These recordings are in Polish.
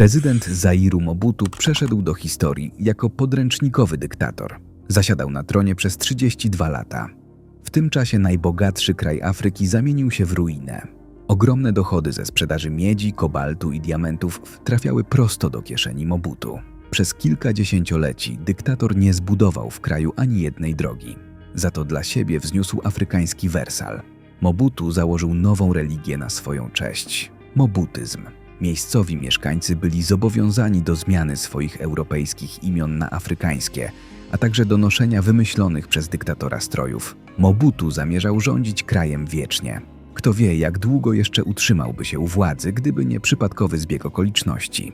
Prezydent Zairu Mobutu przeszedł do historii jako podręcznikowy dyktator. Zasiadał na tronie przez 32 lata. W tym czasie najbogatszy kraj Afryki zamienił się w ruinę. Ogromne dochody ze sprzedaży miedzi, kobaltu i diamentów trafiały prosto do kieszeni Mobutu. Przez kilka dziesięcioleci dyktator nie zbudował w kraju ani jednej drogi. Za to dla siebie wzniósł afrykański Wersal. Mobutu założył nową religię na swoją cześć mobutyzm. Miejscowi mieszkańcy byli zobowiązani do zmiany swoich europejskich imion na afrykańskie, a także do noszenia wymyślonych przez dyktatora strojów. Mobutu zamierzał rządzić krajem wiecznie. Kto wie, jak długo jeszcze utrzymałby się u władzy, gdyby nie przypadkowy zbieg okoliczności.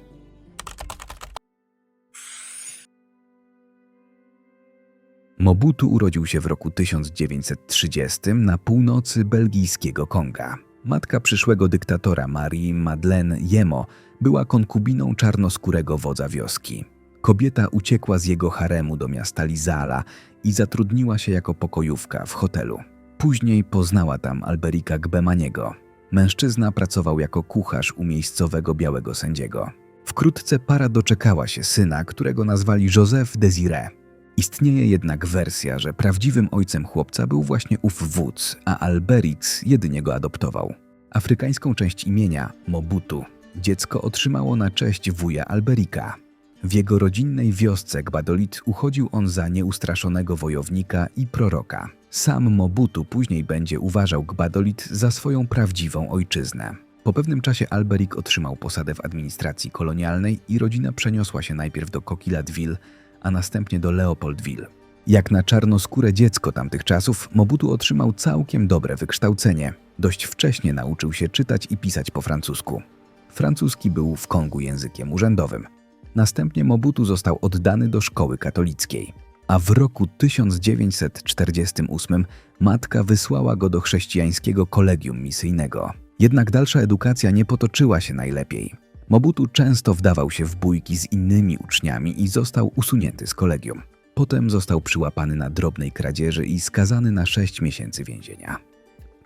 Mobutu urodził się w roku 1930 na północy belgijskiego Konga. Matka przyszłego dyktatora Marii Madeleine Jemo była konkubiną czarnoskórego wodza wioski. Kobieta uciekła z jego haremu do miasta Lizala i zatrudniła się jako pokojówka w hotelu. Później poznała tam Alberika Gbemaniego. Mężczyzna pracował jako kucharz u miejscowego białego sędziego. Wkrótce para doczekała się syna, którego nazwali Joseph Desiré. Istnieje jednak wersja, że prawdziwym ojcem chłopca był właśnie ów wódz, a Alberic jedynie go adoptował. Afrykańską część imienia, Mobutu, dziecko otrzymało na cześć wuja Alberika. W jego rodzinnej wiosce Gbadolit uchodził on za nieustraszonego wojownika i proroka. Sam Mobutu później będzie uważał Gbadolit za swoją prawdziwą ojczyznę. Po pewnym czasie Alberik otrzymał posadę w administracji kolonialnej i rodzina przeniosła się najpierw do Coquilhatville, a następnie do Leopoldville. Jak na czarnoskóre dziecko tamtych czasów, Mobutu otrzymał całkiem dobre wykształcenie. Dość wcześnie nauczył się czytać i pisać po francusku. Francuski był w Kongu językiem urzędowym. Następnie Mobutu został oddany do szkoły katolickiej, a w roku 1948 matka wysłała go do chrześcijańskiego kolegium misyjnego. Jednak dalsza edukacja nie potoczyła się najlepiej. Mobutu często wdawał się w bójki z innymi uczniami i został usunięty z kolegium. Potem został przyłapany na drobnej kradzieży i skazany na 6 miesięcy więzienia.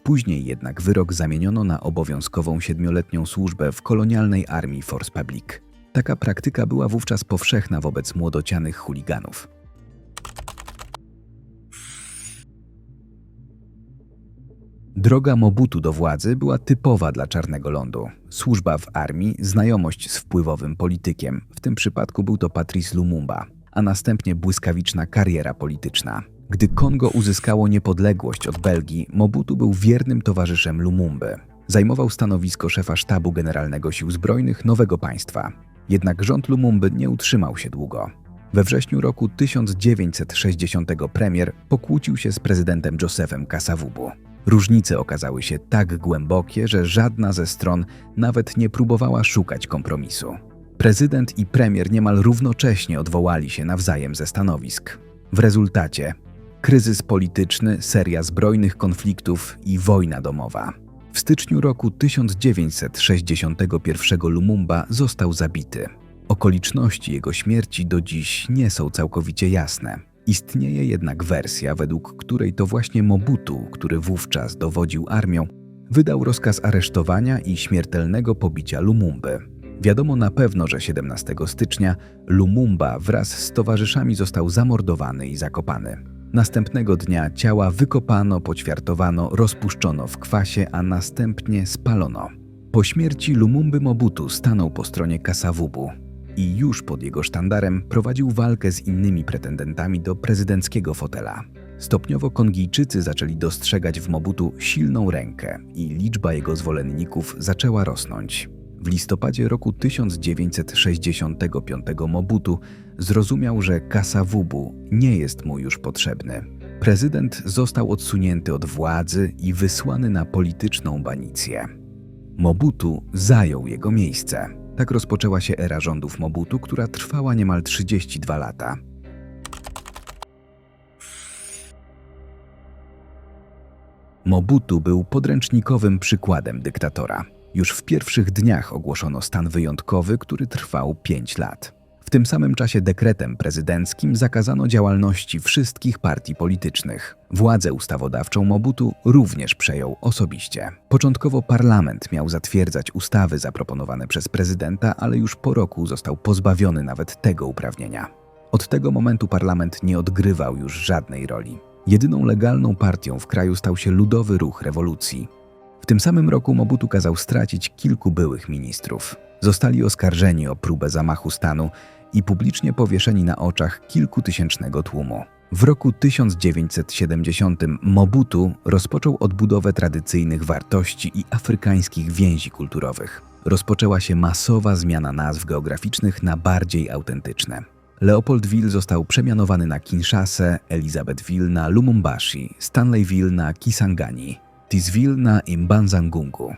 Później jednak wyrok zamieniono na obowiązkową siedmioletnią służbę w kolonialnej armii Force Public. Taka praktyka była wówczas powszechna wobec młodocianych chuliganów. Droga Mobutu do władzy była typowa dla Czarnego Lądu. Służba w armii, znajomość z wpływowym politykiem, w tym przypadku był to Patrice Lumumba, a następnie błyskawiczna kariera polityczna. Gdy Kongo uzyskało niepodległość od Belgii, Mobutu był wiernym towarzyszem Lumumby. Zajmował stanowisko szefa sztabu generalnego sił zbrojnych nowego państwa. Jednak rząd Lumumby nie utrzymał się długo. We wrześniu roku 1960 premier pokłócił się z prezydentem Josephem Kasavubu. Różnice okazały się tak głębokie, że żadna ze stron nawet nie próbowała szukać kompromisu. Prezydent i premier niemal równocześnie odwołali się nawzajem ze stanowisk. W rezultacie kryzys polityczny, seria zbrojnych konfliktów i wojna domowa. W styczniu roku 1961 Lumumba został zabity. Okoliczności jego śmierci do dziś nie są całkowicie jasne. Istnieje jednak wersja, według której to właśnie Mobutu, który wówczas dowodził armią, wydał rozkaz aresztowania i śmiertelnego pobicia Lumumby. Wiadomo na pewno, że 17 stycznia Lumumba wraz z towarzyszami został zamordowany i zakopany. Następnego dnia ciała wykopano, poćwiartowano, rozpuszczono w kwasie, a następnie spalono. Po śmierci Lumumby Mobutu stanął po stronie Kasavubu i już pod jego sztandarem prowadził walkę z innymi pretendentami do prezydenckiego fotela. Stopniowo Kongijczycy zaczęli dostrzegać w Mobutu silną rękę i liczba jego zwolenników zaczęła rosnąć. W listopadzie roku 1965 Mobutu zrozumiał, że Kasavubu nie jest mu już potrzebny. Prezydent został odsunięty od władzy i wysłany na polityczną banicję. Mobutu zajął jego miejsce. Tak rozpoczęła się era rządów Mobutu, która trwała niemal 32 lata. Mobutu był podręcznikowym przykładem dyktatora. Już w pierwszych dniach ogłoszono stan wyjątkowy, który trwał 5 lat. W tym samym czasie dekretem prezydenckim zakazano działalności wszystkich partii politycznych. Władzę ustawodawczą Mobutu również przejął osobiście. Początkowo parlament miał zatwierdzać ustawy zaproponowane przez prezydenta, ale już po roku został pozbawiony nawet tego uprawnienia. Od tego momentu parlament nie odgrywał już żadnej roli. Jedyną legalną partią w kraju stał się Ludowy Ruch Rewolucji. W tym samym roku Mobutu kazał stracić kilku byłych ministrów. Zostali oskarżeni o próbę zamachu stanu i publicznie powieszeni na oczach kilkutysięcznego tłumu. W roku 1970 Mobutu rozpoczął odbudowę tradycyjnych wartości i afrykańskich więzi kulturowych. Rozpoczęła się masowa zmiana nazw geograficznych na bardziej autentyczne. Leopoldville został przemianowany na Kinshasę, Elizabethville na Lumumbashi, Stanleyville na Kisangani, Tisville na Imbanzangungu.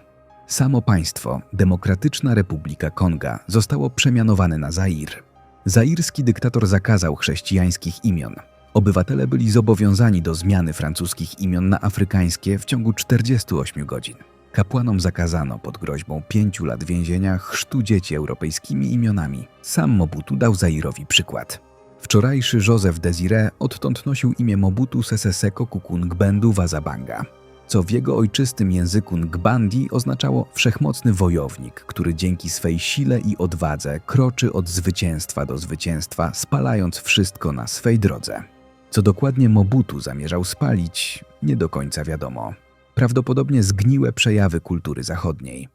Samo państwo, Demokratyczna Republika Konga, zostało przemianowane na Zair. Zairski dyktator zakazał chrześcijańskich imion. Obywatele byli zobowiązani do zmiany francuskich imion na afrykańskie w ciągu 48 godzin. Kapłanom zakazano pod groźbą pięciu lat więzienia chrztu dzieci europejskimi imionami. Sam Mobutu dał Zairowi przykład. Wczorajszy Józef Desire odtąd nosił imię Mobutu Sese Seko Kukungbendu Wazabanga, co w jego ojczystym języku Ngbandi oznaczało wszechmocny wojownik, który dzięki swej sile i odwadze kroczy od zwycięstwa do zwycięstwa, spalając wszystko na swej drodze. Co dokładnie Mobutu zamierzał spalić, nie do końca wiadomo prawdopodobnie zgniłe przejawy kultury zachodniej.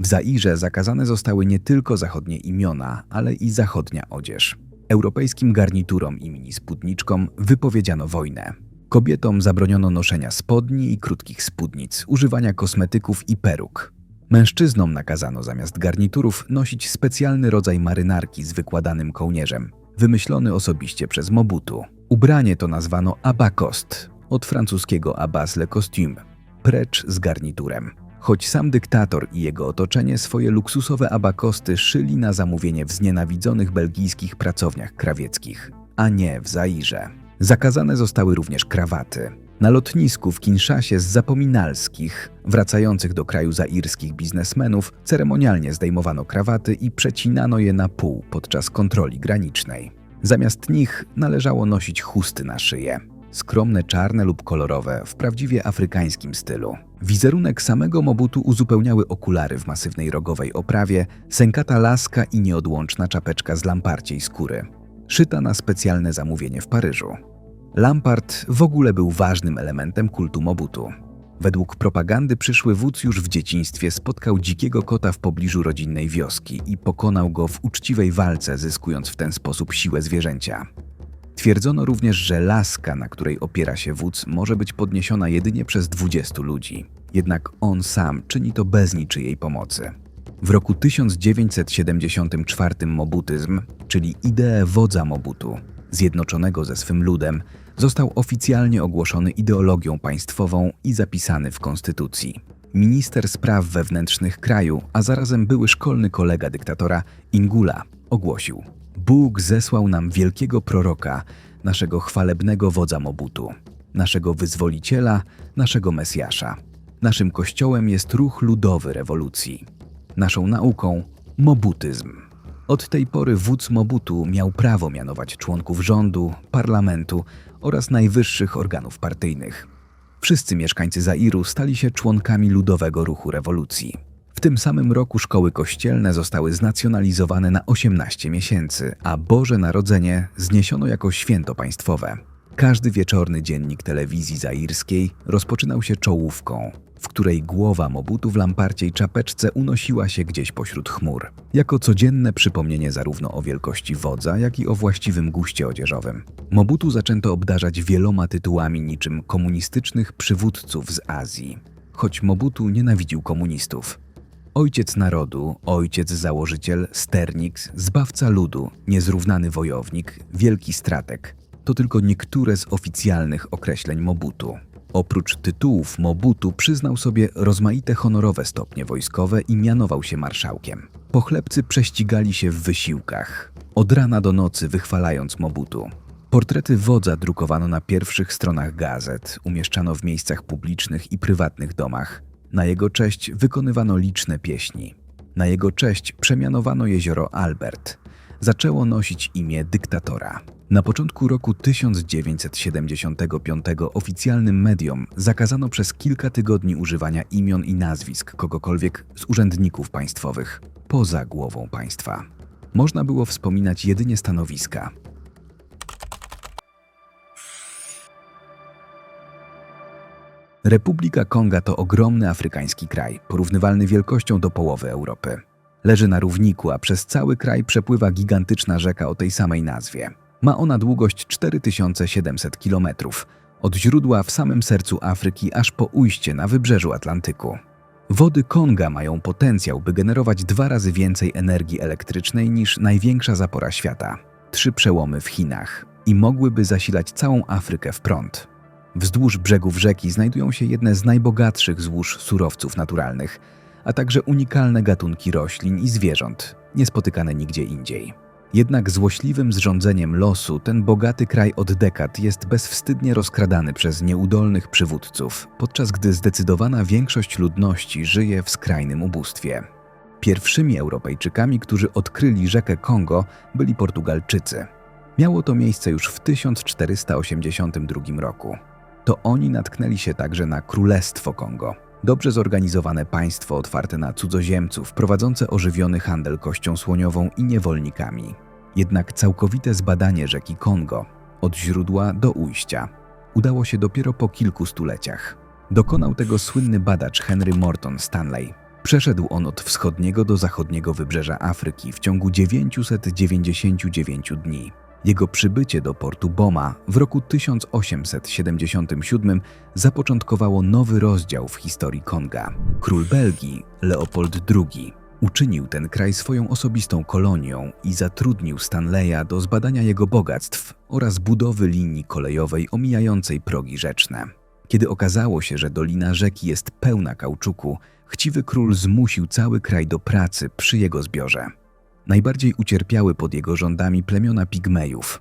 W Zairze zakazane zostały nie tylko zachodnie imiona, ale i zachodnia odzież. Europejskim garniturom i minispódniczkom wypowiedziano wojnę. Kobietom zabroniono noszenia spodni i krótkich spódnic, używania kosmetyków i peruk. Mężczyznom nakazano zamiast garniturów nosić specjalny rodzaj marynarki z wykładanym kołnierzem, wymyślony osobiście przez Mobutu. Ubranie to nazwano abakost, od francuskiego abbas le costume, precz z garniturem. Choć sam dyktator i jego otoczenie swoje luksusowe abakosty szyli na zamówienie w znienawidzonych belgijskich pracowniach krawieckich, a nie w Zairze. Zakazane zostały również krawaty. Na lotnisku w Kinszasie z zapominalskich, wracających do kraju zairskich biznesmenów, ceremonialnie zdejmowano krawaty i przecinano je na pół podczas kontroli granicznej. Zamiast nich należało nosić chusty na szyję skromne czarne lub kolorowe, w prawdziwie afrykańskim stylu. Wizerunek samego Mobutu uzupełniały okulary w masywnej rogowej oprawie, sękata laska i nieodłączna czapeczka z lamparciej skóry, szyta na specjalne zamówienie w Paryżu. Lampart w ogóle był ważnym elementem kultu Mobutu. Według propagandy przyszły wódz już w dzieciństwie spotkał dzikiego kota w pobliżu rodzinnej wioski i pokonał go w uczciwej walce, zyskując w ten sposób siłę zwierzęcia. Twierdzono również, że laska, na której opiera się wódz, może być podniesiona jedynie przez 20 ludzi. Jednak on sam czyni to bez niczyjej pomocy. W roku 1974 mobutyzm, czyli ideę wodza Mobutu, zjednoczonego ze swym ludem, został oficjalnie ogłoszony ideologią państwową i zapisany w konstytucji. Minister spraw wewnętrznych kraju, a zarazem były szkolny kolega dyktatora Ingula, ogłosił: Bóg zesłał nam wielkiego proroka, naszego chwalebnego wodza Mobutu, naszego wyzwoliciela, naszego Mesjasza. Naszym kościołem jest ruch ludowy rewolucji. Naszą nauką mobutyzm. Od tej pory wódz Mobutu miał prawo mianować członków rządu, parlamentu oraz najwyższych organów partyjnych. Wszyscy mieszkańcy Zairu stali się członkami ludowego ruchu rewolucji. W tym samym roku szkoły kościelne zostały znacjonalizowane na 18 miesięcy, a Boże Narodzenie zniesiono jako święto państwowe. Każdy wieczorny dziennik telewizji zairskiej rozpoczynał się czołówką, w której głowa Mobutu w lamparcie i czapeczce unosiła się gdzieś pośród chmur, jako codzienne przypomnienie zarówno o wielkości wodza, jak i o właściwym guście odzieżowym. Mobutu zaczęto obdarzać wieloma tytułami niczym komunistycznych przywódców z Azji, choć Mobutu nienawidził komunistów. Ojciec narodu, ojciec założyciel, sternik, zbawca ludu, niezrównany wojownik, wielki stratek to tylko niektóre z oficjalnych określeń Mobutu. Oprócz tytułów Mobutu przyznał sobie rozmaite honorowe stopnie wojskowe i mianował się marszałkiem. Pochlebcy prześcigali się w wysiłkach, od rana do nocy wychwalając Mobutu. Portrety wodza drukowano na pierwszych stronach gazet, umieszczano w miejscach publicznych i prywatnych domach, na jego cześć wykonywano liczne pieśni. Na jego cześć przemianowano jezioro Albert, zaczęło nosić imię dyktatora. Na początku roku 1975 oficjalnym mediom zakazano przez kilka tygodni używania imion i nazwisk kogokolwiek z urzędników państwowych poza głową państwa. Można było wspominać jedynie stanowiska. Republika Konga to ogromny afrykański kraj, porównywalny wielkością do połowy Europy. Leży na równiku, a przez cały kraj przepływa gigantyczna rzeka o tej samej nazwie. Ma ona długość 4700 km, od źródła w samym sercu Afryki aż po ujście na wybrzeżu Atlantyku. Wody Konga mają potencjał, by generować dwa razy więcej energii elektrycznej niż największa zapora świata trzy przełomy w Chinach i mogłyby zasilać całą Afrykę w prąd. Wzdłuż brzegów rzeki znajdują się jedne z najbogatszych złóż surowców naturalnych, a także unikalne gatunki roślin i zwierząt, niespotykane nigdzie indziej. Jednak złośliwym zrządzeniem losu ten bogaty kraj od dekad jest bezwstydnie rozkradany przez nieudolnych przywódców, podczas gdy zdecydowana większość ludności żyje w skrajnym ubóstwie. Pierwszymi Europejczykami, którzy odkryli rzekę Kongo, byli Portugalczycy. Miało to miejsce już w 1482 roku. To oni natknęli się także na Królestwo Kongo, dobrze zorganizowane państwo otwarte na cudzoziemców, prowadzące ożywiony handel kością słoniową i niewolnikami. Jednak całkowite zbadanie rzeki Kongo, od źródła do ujścia, udało się dopiero po kilku stuleciach. Dokonał tego słynny badacz Henry Morton Stanley. Przeszedł on od wschodniego do zachodniego wybrzeża Afryki w ciągu 999 dni. Jego przybycie do portu Boma w roku 1877 zapoczątkowało nowy rozdział w historii Konga. Król Belgii, Leopold II, uczynił ten kraj swoją osobistą kolonią i zatrudnił Stanleya do zbadania jego bogactw oraz budowy linii kolejowej omijającej progi rzeczne. Kiedy okazało się, że dolina rzeki jest pełna kauczuku, chciwy król zmusił cały kraj do pracy przy jego zbiorze. Najbardziej ucierpiały pod jego rządami plemiona Pigmejów.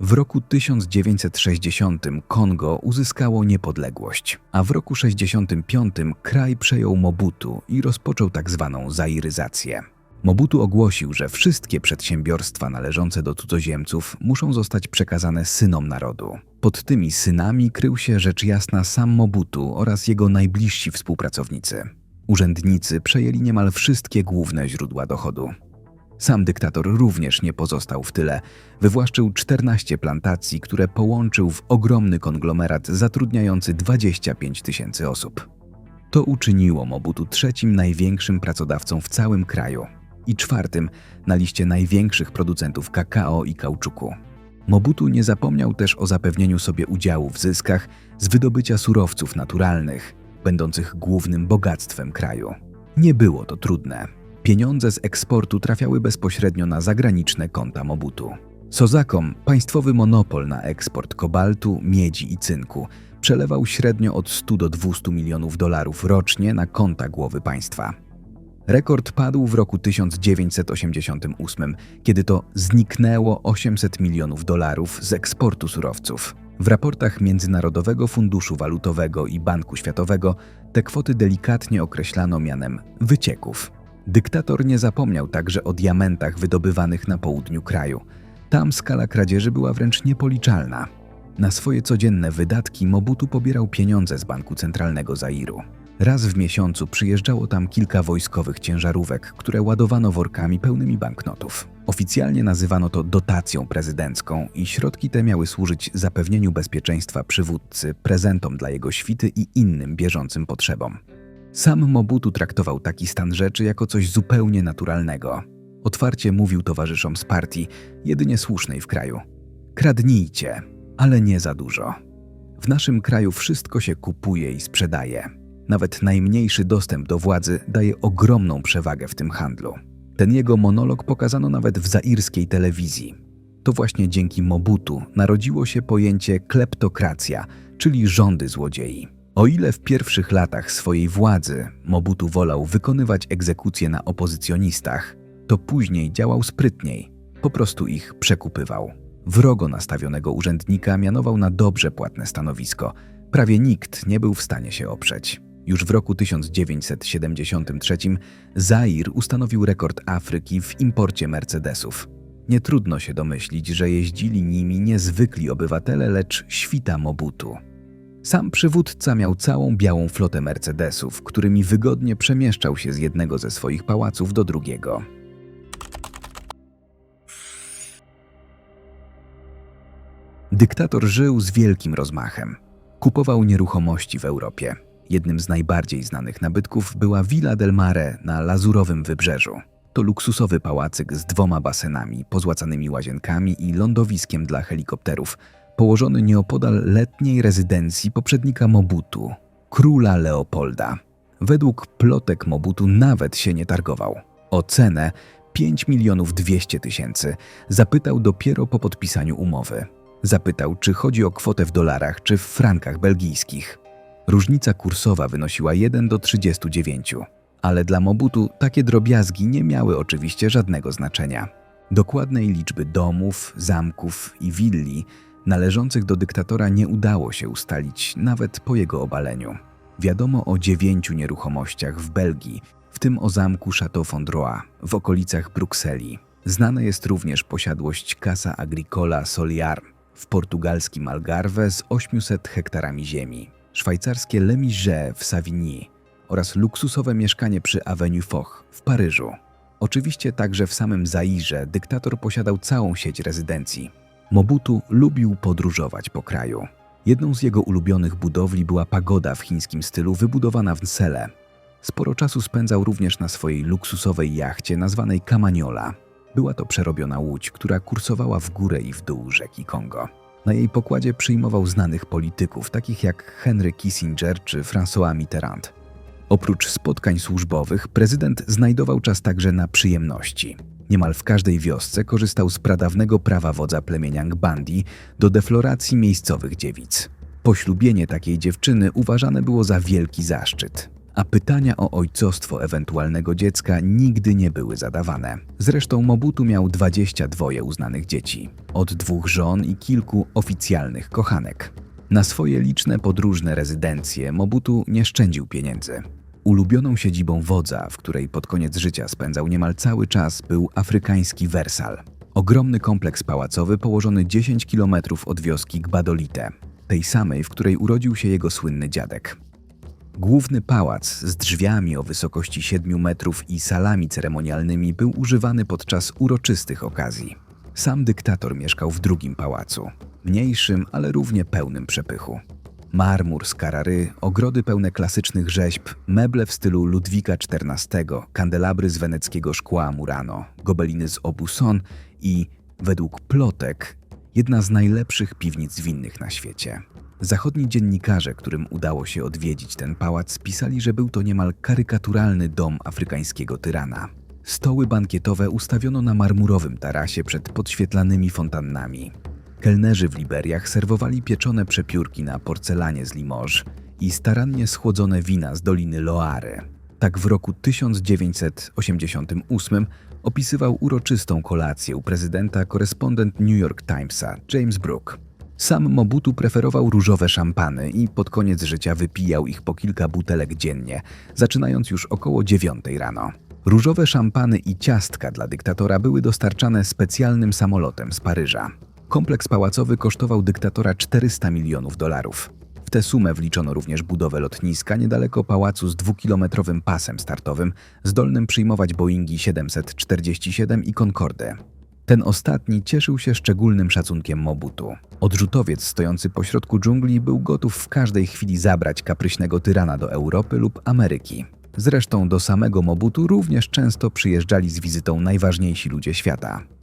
W roku 1960 Kongo uzyskało niepodległość, a w roku 65 kraj przejął Mobutu i rozpoczął. Tak zairyzację. Mobutu ogłosił, że wszystkie przedsiębiorstwa należące do cudzoziemców muszą zostać przekazane synom narodu. Pod tymi synami krył się rzecz jasna sam Mobutu oraz jego najbliżsi współpracownicy. Urzędnicy przejęli niemal wszystkie główne źródła dochodu. Sam dyktator również nie pozostał w tyle. Wywłaszczył 14 plantacji, które połączył w ogromny konglomerat zatrudniający 25 tysięcy osób. To uczyniło Mobutu trzecim największym pracodawcą w całym kraju i czwartym na liście największych producentów kakao i kauczuku. Mobutu nie zapomniał też o zapewnieniu sobie udziału w zyskach z wydobycia surowców naturalnych, będących głównym bogactwem kraju. Nie było to trudne. Pieniądze z eksportu trafiały bezpośrednio na zagraniczne konta Mobutu. Sozakom, państwowy monopol na eksport kobaltu, miedzi i cynku, przelewał średnio od 100 do 200 milionów dolarów rocznie na konta głowy państwa. Rekord padł w roku 1988, kiedy to zniknęło 800 milionów dolarów z eksportu surowców. W raportach Międzynarodowego Funduszu Walutowego i Banku Światowego te kwoty delikatnie określano mianem wycieków. Dyktator nie zapomniał także o diamentach wydobywanych na południu kraju. Tam skala kradzieży była wręcz niepoliczalna. Na swoje codzienne wydatki Mobutu pobierał pieniądze z Banku Centralnego Zairu. Raz w miesiącu przyjeżdżało tam kilka wojskowych ciężarówek, które ładowano workami pełnymi banknotów. Oficjalnie nazywano to dotacją prezydencką i środki te miały służyć zapewnieniu bezpieczeństwa przywódcy, prezentom dla jego świty i innym bieżącym potrzebom. Sam Mobutu traktował taki stan rzeczy jako coś zupełnie naturalnego. Otwarcie mówił towarzyszom z partii, jedynie słusznej w kraju: Kradnijcie, ale nie za dużo. W naszym kraju wszystko się kupuje i sprzedaje. Nawet najmniejszy dostęp do władzy daje ogromną przewagę w tym handlu. Ten jego monolog pokazano nawet w zairskiej telewizji. To właśnie dzięki Mobutu narodziło się pojęcie kleptokracja, czyli rządy złodziei. O ile w pierwszych latach swojej władzy Mobutu wolał wykonywać egzekucje na opozycjonistach, to później działał sprytniej, po prostu ich przekupywał. Wrogo nastawionego urzędnika mianował na dobrze płatne stanowisko. Prawie nikt nie był w stanie się oprzeć. Już w roku 1973 Zair ustanowił rekord Afryki w imporcie Mercedesów. Nie trudno się domyślić, że jeździli nimi niezwykli obywatele, lecz świta Mobutu. Sam przywódca miał całą białą flotę Mercedesów, którymi wygodnie przemieszczał się z jednego ze swoich pałaców do drugiego. Dyktator żył z wielkim rozmachem. Kupował nieruchomości w Europie. Jednym z najbardziej znanych nabytków była Villa del Mare na Lazurowym Wybrzeżu. To luksusowy pałacyk z dwoma basenami, pozłacanymi łazienkami i lądowiskiem dla helikopterów, położony nieopodal letniej rezydencji poprzednika Mobutu, króla Leopolda. Według plotek Mobutu nawet się nie targował. O cenę 5 milionów 200 tysięcy zapytał dopiero po podpisaniu umowy. Zapytał, czy chodzi o kwotę w dolarach czy w frankach belgijskich. Różnica kursowa wynosiła 1 do 39, ale dla Mobutu takie drobiazgi nie miały oczywiście żadnego znaczenia. Dokładnej liczby domów, zamków i willi należących do dyktatora nie udało się ustalić nawet po jego obaleniu. Wiadomo o dziewięciu nieruchomościach w Belgii, w tym o zamku Château Fondrois w okolicach Brukseli. Znana jest również posiadłość Casa Agricola Soliar w portugalskim Algarve z 800 hektarami ziemi, szwajcarskie Le Miget w Savigny oraz luksusowe mieszkanie przy Avenue Foch w Paryżu. Oczywiście także w samym Zairze dyktator posiadał całą sieć rezydencji. Mobutu lubił podróżować po kraju. Jedną z jego ulubionych budowli była pagoda w chińskim stylu wybudowana w Nsele. Sporo czasu spędzał również na swojej luksusowej jachcie nazwanej Kamaniola. Była to przerobiona łódź, która kursowała w górę i w dół rzeki Kongo. Na jej pokładzie przyjmował znanych polityków, takich jak Henry Kissinger czy François Mitterrand. Oprócz spotkań służbowych, prezydent znajdował czas także na przyjemności. Niemal w każdej wiosce korzystał z pradawnego prawa wodza plemienia Ngbandi do defloracji miejscowych dziewic. Poślubienie takiej dziewczyny uważane było za wielki zaszczyt, a pytania o ojcostwo ewentualnego dziecka nigdy nie były zadawane. Zresztą Mobutu miał 22 uznanych dzieci, od dwóch żon i kilku oficjalnych kochanek. Na swoje liczne podróżne rezydencje Mobutu nie szczędził pieniędzy. Ulubioną siedzibą wodza, w której pod koniec życia spędzał niemal cały czas, był afrykański Wersal. Ogromny kompleks pałacowy położony 10 km od wioski Gbadolite, tej samej, w której urodził się jego słynny dziadek. Główny pałac z drzwiami o wysokości 7 metrów i salami ceremonialnymi był używany podczas uroczystych okazji. Sam dyktator mieszkał w drugim pałacu, mniejszym, ale równie pełnym przepychu. Marmur z Karary, ogrody pełne klasycznych rzeźb, meble w stylu Ludwika XIV, kandelabry z weneckiego szkła Murano, gobeliny z Obuson i, według plotek, jedna z najlepszych piwnic winnych na świecie. Zachodni dziennikarze, którym udało się odwiedzić ten pałac, pisali, że był to niemal karykaturalny dom afrykańskiego tyrana. Stoły bankietowe ustawiono na marmurowym tarasie przed podświetlanymi fontannami. Kelnerzy w Liberiach serwowali pieczone przepiórki na porcelanie z Limoges i starannie schłodzone wina z Doliny Loary. Tak w roku 1988 opisywał uroczystą kolację u prezydenta korespondent New York Timesa James Brooke. Sam Mobutu preferował różowe szampany i pod koniec życia wypijał ich po kilka butelek dziennie, zaczynając już około dziewiątej rano. Różowe szampany i ciastka dla dyktatora były dostarczane specjalnym samolotem z Paryża. Kompleks pałacowy kosztował dyktatora 400 milionów dolarów. W tę sumę wliczono również budowę lotniska niedaleko pałacu z dwukilometrowym pasem startowym, zdolnym przyjmować Boeingi 747 i Concorde. Ten ostatni cieszył się szczególnym szacunkiem Mobutu. Odrzutowiec stojący pośrodku dżungli był gotów w każdej chwili zabrać kapryśnego tyrana do Europy lub Ameryki. Zresztą do samego Mobutu również często przyjeżdżali z wizytą najważniejsi ludzie świata.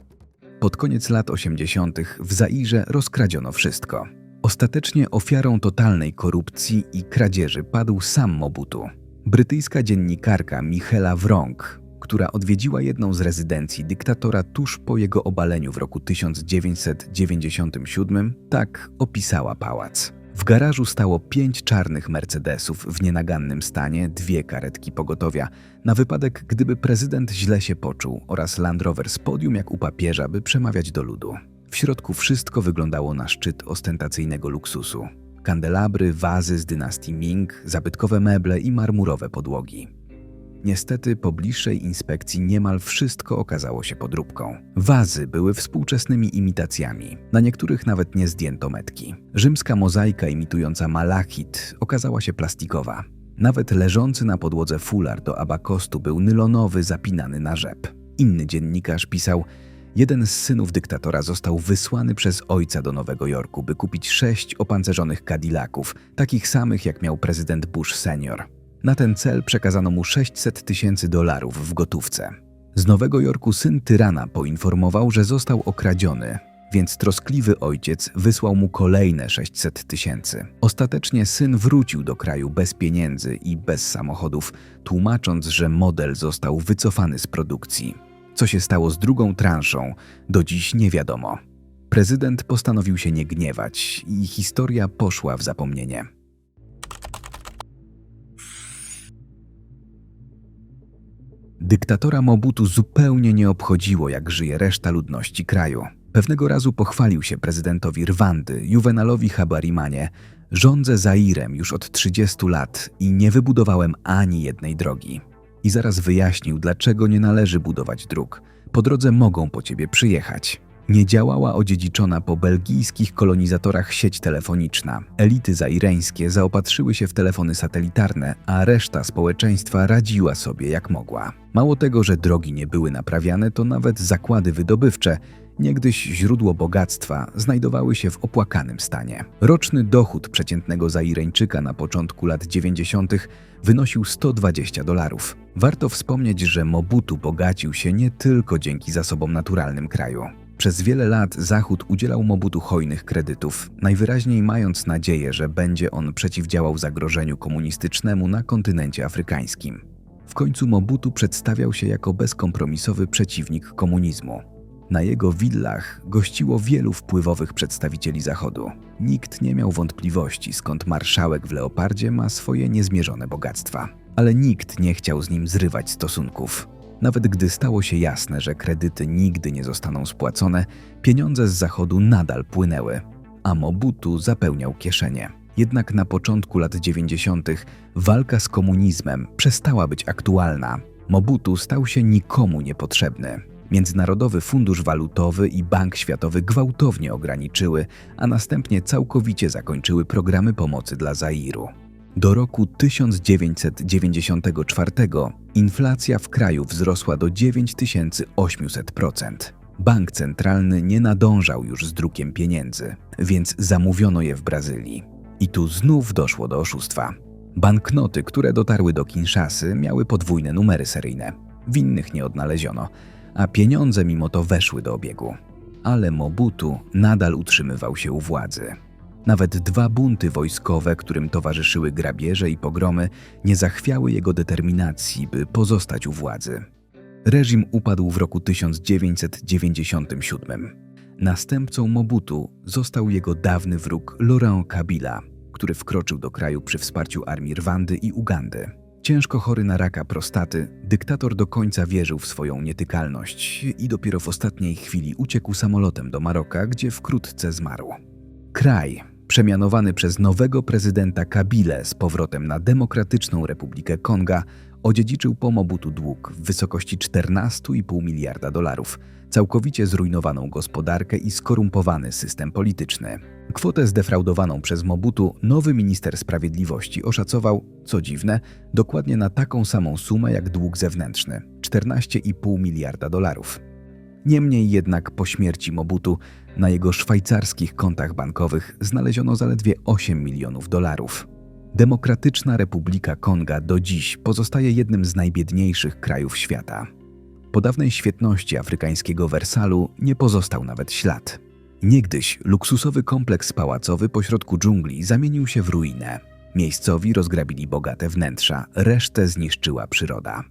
Pod koniec lat 80. w Zairze rozkradziono wszystko. Ostatecznie ofiarą totalnej korupcji i kradzieży padł sam Mobutu. Brytyjska dziennikarka Michela Wrong, która odwiedziła jedną z rezydencji dyktatora tuż po jego obaleniu w roku 1997, tak opisała pałac. W garażu stało pięć czarnych Mercedesów w nienagannym stanie, dwie karetki pogotowia, na wypadek gdyby prezydent źle się poczuł oraz Land Rover z podium jak u papieża, by przemawiać do ludu. W środku wszystko wyglądało na szczyt ostentacyjnego luksusu. Kandelabry, wazy z dynastii Ming, zabytkowe meble i marmurowe podłogi. Niestety po bliższej inspekcji niemal wszystko okazało się podróbką. Wazy były współczesnymi imitacjami, na niektórych nawet nie zdjęto metki. Rzymska mozaika imitująca malachit okazała się plastikowa. Nawet leżący na podłodze fular do abakostu był nylonowy, zapinany na rzep. Inny dziennikarz pisał, jeden z synów dyktatora został wysłany przez ojca do Nowego Jorku, by kupić sześć opancerzonych Cadillaców, takich samych jak miał prezydent Bush senior. Na ten cel przekazano mu 600 tysięcy dolarów w gotówce. Z Nowego Jorku syn tyrana poinformował, że został okradziony, więc troskliwy ojciec wysłał mu kolejne 600 tysięcy. Ostatecznie syn wrócił do kraju bez pieniędzy i bez samochodów, tłumacząc, że model został wycofany z produkcji. Co się stało z drugą transzą, do dziś nie wiadomo. Prezydent postanowił się nie gniewać i historia poszła w zapomnienie. Dyktatora Mobutu zupełnie nie obchodziło, jak żyje reszta ludności kraju. Pewnego razu pochwalił się prezydentowi Rwandy, Juvenalowi Habarimanie, rządzę Zairem już od 30 lat i nie wybudowałem ani jednej drogi. I zaraz wyjaśnił, dlaczego nie należy budować dróg. Po drodze mogą po ciebie przyjechać. Nie działała odziedziczona po belgijskich kolonizatorach sieć telefoniczna. Elity zaireńskie zaopatrzyły się w telefony satelitarne, a reszta społeczeństwa radziła sobie jak mogła. Mało tego, że drogi nie były naprawiane, to nawet zakłady wydobywcze, niegdyś źródło bogactwa, znajdowały się w opłakanym stanie. Roczny dochód przeciętnego Zaireńczyka na początku lat 90. wynosił 120 dolarów. Warto wspomnieć, że Mobutu bogacił się nie tylko dzięki zasobom naturalnym kraju. Przez wiele lat Zachód udzielał Mobutu hojnych kredytów, najwyraźniej mając nadzieję, że będzie on przeciwdziałał zagrożeniu komunistycznemu na kontynencie afrykańskim. W końcu Mobutu przedstawiał się jako bezkompromisowy przeciwnik komunizmu. Na jego willach gościło wielu wpływowych przedstawicieli Zachodu. Nikt nie miał wątpliwości, skąd marszałek w Leopardzie ma swoje niezmierzone bogactwa. Ale nikt nie chciał z nim zrywać stosunków. Nawet gdy stało się jasne, że kredyty nigdy nie zostaną spłacone, pieniądze z Zachodu nadal płynęły, a Mobutu zapełniał kieszenie. Jednak na początku lat 90. walka z komunizmem przestała być aktualna. Mobutu stał się nikomu niepotrzebny. Międzynarodowy Fundusz Walutowy i Bank Światowy gwałtownie ograniczyły, a następnie całkowicie zakończyły programy pomocy dla Zairu. Do roku 1994 inflacja w kraju wzrosła do 9800%. Bank centralny nie nadążał już z drukiem pieniędzy, więc zamówiono je w Brazylii. I tu znów doszło do oszustwa. Banknoty, które dotarły do Kinshasy, miały podwójne numery seryjne. Winnych nie odnaleziono, a pieniądze mimo to weszły do obiegu. Ale Mobutu nadal utrzymywał się u władzy. Nawet dwa bunty wojskowe, którym towarzyszyły grabieże i pogromy, nie zachwiały jego determinacji, by pozostać u władzy. Reżim upadł w roku 1997. Następcą Mobutu został jego dawny wróg Laurent Kabila, który wkroczył do kraju przy wsparciu armii Rwandy i Ugandy. Ciężko chory na raka prostaty, dyktator do końca wierzył w swoją nietykalność i dopiero w ostatniej chwili uciekł samolotem do Maroka, gdzie wkrótce zmarł. Kraj, przemianowany przez nowego prezydenta Kabile z powrotem na Demokratyczną Republikę Konga, odziedziczył po Mobutu dług w wysokości 14,5 miliarda dolarów, całkowicie zrujnowaną gospodarkę i skorumpowany system polityczny. Kwotę zdefraudowaną przez Mobutu nowy minister sprawiedliwości oszacował, co dziwne, dokładnie na taką samą sumę jak dług zewnętrzny 14,5 miliarda dolarów. Niemniej jednak po śmierci Mobutu na jego szwajcarskich kontach bankowych znaleziono zaledwie 8 milionów dolarów. Demokratyczna Republika Konga do dziś pozostaje jednym z najbiedniejszych krajów świata. Po dawnej świetności afrykańskiego Wersalu nie pozostał nawet ślad. Niegdyś luksusowy kompleks pałacowy pośrodku dżungli zamienił się w ruinę. Miejscowi rozgrabili bogate wnętrza, resztę zniszczyła przyroda.